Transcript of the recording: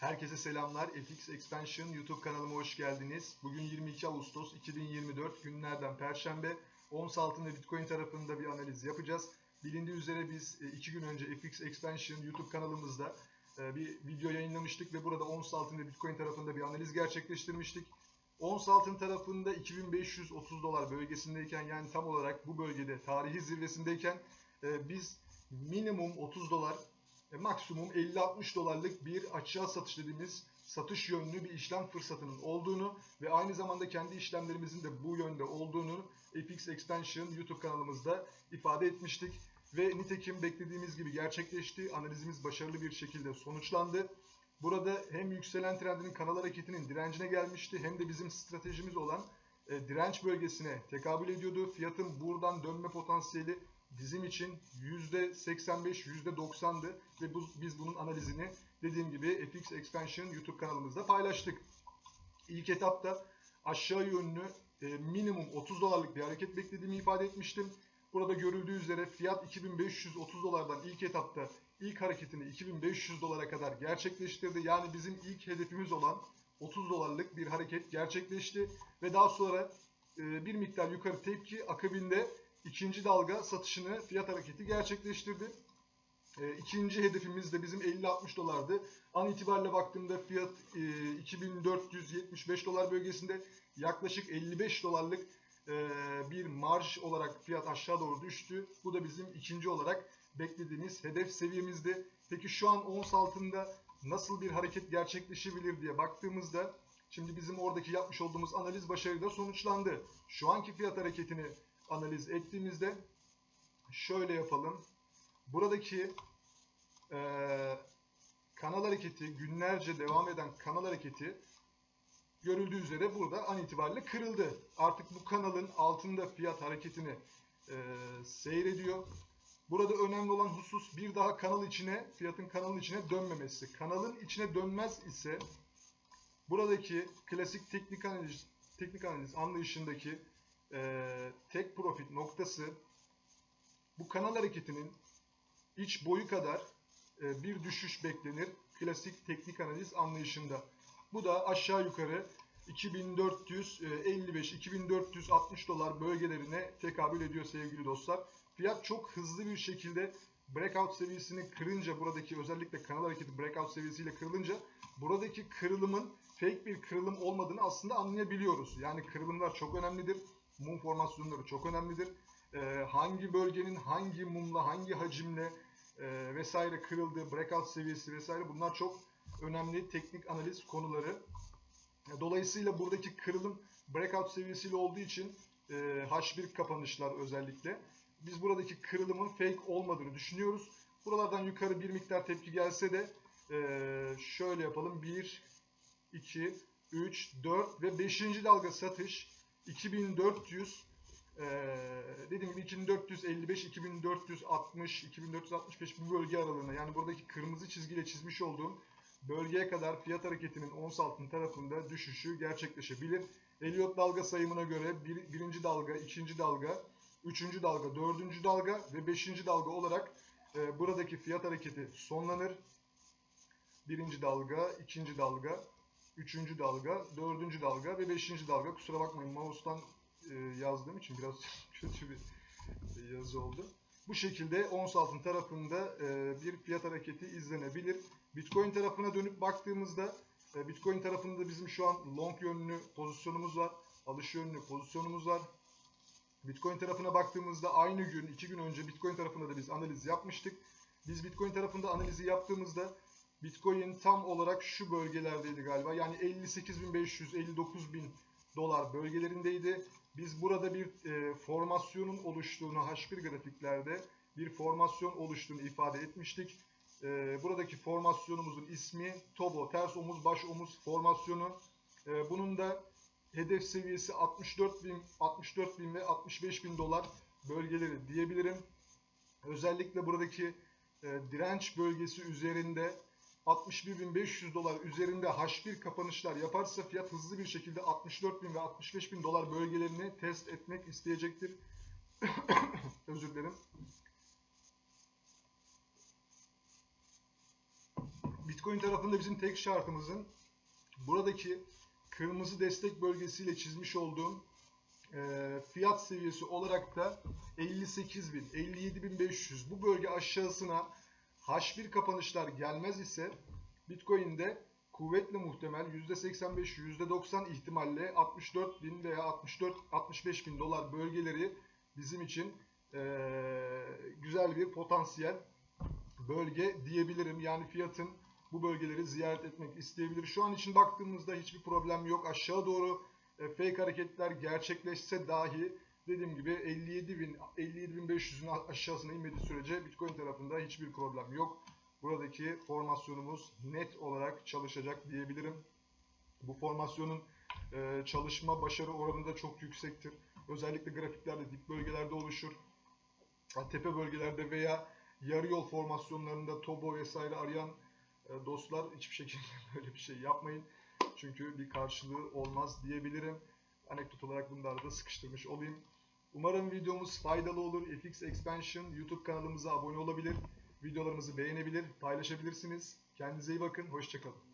Herkese selamlar. FX Expansion YouTube kanalıma hoş geldiniz. Bugün 22 Ağustos 2024 günlerden Perşembe. Ons altın ve Bitcoin tarafında bir analiz yapacağız. Bilindiği üzere biz 2 gün önce FX Expansion YouTube kanalımızda e, bir video yayınlamıştık ve burada ons altın ve Bitcoin tarafında bir analiz gerçekleştirmiştik. Ons altın tarafında 2530 dolar bölgesindeyken yani tam olarak bu bölgede tarihi zirvesindeyken e, biz minimum 30 dolar e, maksimum 50-60 dolarlık bir açığa satış dediğimiz satış yönlü bir işlem fırsatının olduğunu ve aynı zamanda kendi işlemlerimizin de bu yönde olduğunu FX Expansion YouTube kanalımızda ifade etmiştik. Ve nitekim beklediğimiz gibi gerçekleşti. Analizimiz başarılı bir şekilde sonuçlandı. Burada hem yükselen trendinin kanal hareketinin direncine gelmişti hem de bizim stratejimiz olan e, direnç bölgesine tekabül ediyordu. Fiyatın buradan dönme potansiyeli bizim için %85, %90'dı ve bu, biz bunun analizini dediğim gibi FX Expansion YouTube kanalımızda paylaştık. İlk etapta aşağı yönlü e, minimum 30 dolarlık bir hareket beklediğimi ifade etmiştim. Burada görüldüğü üzere fiyat 2530 dolardan ilk etapta ilk hareketini 2500 dolara kadar gerçekleştirdi. Yani bizim ilk hedefimiz olan 30 dolarlık bir hareket gerçekleşti ve daha sonra e, bir miktar yukarı tepki akabinde ikinci dalga satışını fiyat hareketi gerçekleştirdi. E, ikinci hedefimiz de bizim 50-60 dolardı. An itibariyle baktığımda fiyat e, 2475 dolar bölgesinde yaklaşık 55 dolarlık e, bir marj olarak fiyat aşağı doğru düştü. Bu da bizim ikinci olarak beklediğimiz hedef seviyemizdi. Peki şu an ons altında nasıl bir hareket gerçekleşebilir diye baktığımızda şimdi bizim oradaki yapmış olduğumuz analiz başarıyla sonuçlandı. Şu anki fiyat hareketini analiz ettiğimizde şöyle yapalım. Buradaki e, kanal hareketi günlerce devam eden kanal hareketi görüldüğü üzere burada an itibariyle kırıldı. Artık bu kanalın altında fiyat hareketini e, seyrediyor. Burada önemli olan husus bir daha kanal içine, fiyatın kanalın içine dönmemesi. Kanalın içine dönmez ise buradaki klasik teknik analiz, teknik analiz anlayışındaki e, tek profit noktası bu kanal hareketinin iç boyu kadar e, bir düşüş beklenir klasik teknik analiz anlayışında. Bu da aşağı yukarı 2455-2460 dolar bölgelerine tekabül ediyor sevgili dostlar. Fiyat çok hızlı bir şekilde breakout seviyesini kırınca buradaki özellikle kanal hareketi breakout seviyesiyle kırılınca buradaki kırılımın fake bir kırılım olmadığını aslında anlayabiliyoruz. Yani kırılımlar çok önemlidir. Mum formasyonları çok önemlidir. Ee, hangi bölgenin hangi mumla, hangi hacimle e, vesaire kırıldığı, breakout seviyesi vesaire bunlar çok önemli teknik analiz konuları. Dolayısıyla buradaki kırılım breakout seviyesiyle olduğu için e, H1 kapanışlar özellikle biz buradaki kırılımın fake olmadığını düşünüyoruz. Buralardan yukarı bir miktar tepki gelse de e, şöyle yapalım. 1, 2, 3, 4 ve 5. dalga satış 2400 e, dediğim gibi 2455, 2460, 2465 bu bölge aralığına yani buradaki kırmızı çizgiyle çizmiş olduğum bölgeye kadar fiyat hareketinin ons altın tarafında düşüşü gerçekleşebilir. Elliot dalga sayımına göre bir, birinci dalga, ikinci dalga, üçüncü dalga, dördüncü dalga ve beşinci dalga olarak e, buradaki fiyat hareketi sonlanır. Birinci dalga, ikinci dalga, üçüncü dalga, dördüncü dalga ve beşinci dalga. Kusura bakmayın mouse'tan e, yazdığım için biraz kötü bir yazı oldu. Bu şekilde ons altın tarafında e, bir fiyat hareketi izlenebilir. Bitcoin tarafına dönüp baktığımızda e, Bitcoin tarafında bizim şu an long yönlü pozisyonumuz var. Alış yönlü pozisyonumuz var. Bitcoin tarafına baktığımızda aynı gün, iki gün önce Bitcoin tarafında da biz analiz yapmıştık. Biz Bitcoin tarafında analizi yaptığımızda Bitcoin tam olarak şu bölgelerdeydi galiba. Yani 58.500, 59.000 dolar bölgelerindeydi. Biz burada bir e, formasyonun oluştuğunu H1 grafiklerde bir formasyon oluştuğunu ifade etmiştik. E, buradaki formasyonumuzun ismi Tobo, ters omuz, baş omuz formasyonu. E, bunun da hedef seviyesi 64 bin, 64 bin ve 65 bin dolar bölgeleri diyebilirim. Özellikle buradaki e, direnç bölgesi üzerinde 61.500 dolar üzerinde H1 kapanışlar yaparsa fiyat hızlı bir şekilde 64.000 ve 65.000 dolar bölgelerini test etmek isteyecektir. Özür dilerim. Bitcoin tarafında bizim tek şartımızın buradaki kırmızı destek bölgesiyle çizmiş olduğum e, fiyat seviyesi olarak da 58.000, 57.500 bu bölge aşağısına H1 kapanışlar gelmez ise Bitcoin'de kuvvetle muhtemel %85, %90 ihtimalle 64.000 veya 64 65.000 dolar bölgeleri bizim için e, güzel bir potansiyel bölge diyebilirim. Yani fiyatın bu bölgeleri ziyaret etmek isteyebilir. Şu an için baktığımızda hiçbir problem yok. Aşağı doğru e, fake hareketler gerçekleşse dahi dediğim gibi 57.000 57.500'ün aşağısına inmediği sürece Bitcoin tarafında hiçbir problem yok. Buradaki formasyonumuz net olarak çalışacak diyebilirim. Bu formasyonun e, çalışma başarı oranı da çok yüksektir. Özellikle grafiklerde dip bölgelerde oluşur. Tepe bölgelerde veya yarı yol formasyonlarında Tobo vesaire arayan e, dostlar hiçbir şekilde böyle bir şey yapmayın. Çünkü bir karşılığı olmaz diyebilirim. Anekdot olarak bunları da sıkıştırmış olayım. Umarım videomuz faydalı olur. FX Expansion YouTube kanalımıza abone olabilir. Videolarımızı beğenebilir, paylaşabilirsiniz. Kendinize iyi bakın. Hoşçakalın.